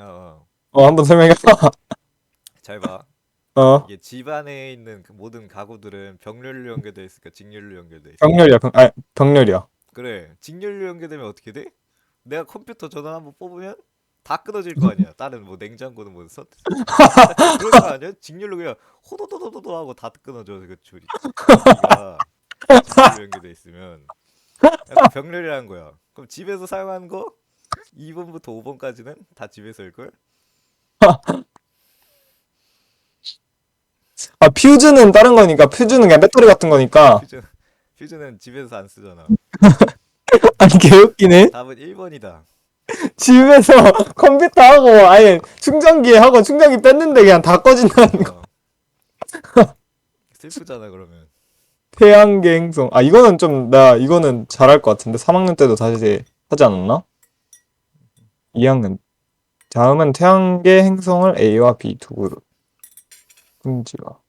어, 어. 어, 한번 설명해 봐. 잘 봐. 어, 이게 집 안에 있는 그 모든 가구들은 병렬로 연결돼 있으니까 직렬로 연결돼 있어. 병렬이야, 병, 아, 병렬이야. 그래. 직렬로 연결되면 어떻게 돼? 내가 컴퓨터 전원 한번 뽑으면 다 끊어질 거 아니야. 다른 뭐 냉장고는 뭐 서. 그런 거 아니야? 직렬로 그냥 호도도도도도 하고 다 끊어져 그 줄이. 전기가 직렬로 연결돼 있으면 약간 병렬이라는 거야. 그럼 집에서 사용하는 거 2번부터 5번까지는 다 집에서 일 걸? 아, 퓨즈는 다른 거니까, 퓨즈는 그냥 배터리 같은 거니까. 퓨전 퓨전은 집에서 안 쓰잖아. 아니, 개웃기네. 답은 1번이다. 집에서 컴퓨터 하고, 아예 충전기 하고, 충전기 뺐는데 그냥 다 꺼진다는 거. 어. 슬프잖아 그러면. 태양계 행성. 아, 이거는 좀, 나, 이거는 잘할 것 같은데. 3학년 때도 다시 하지 않았나? 2학년. 다음은 태양계 행성을 A와 B 두 그룹. 금지와.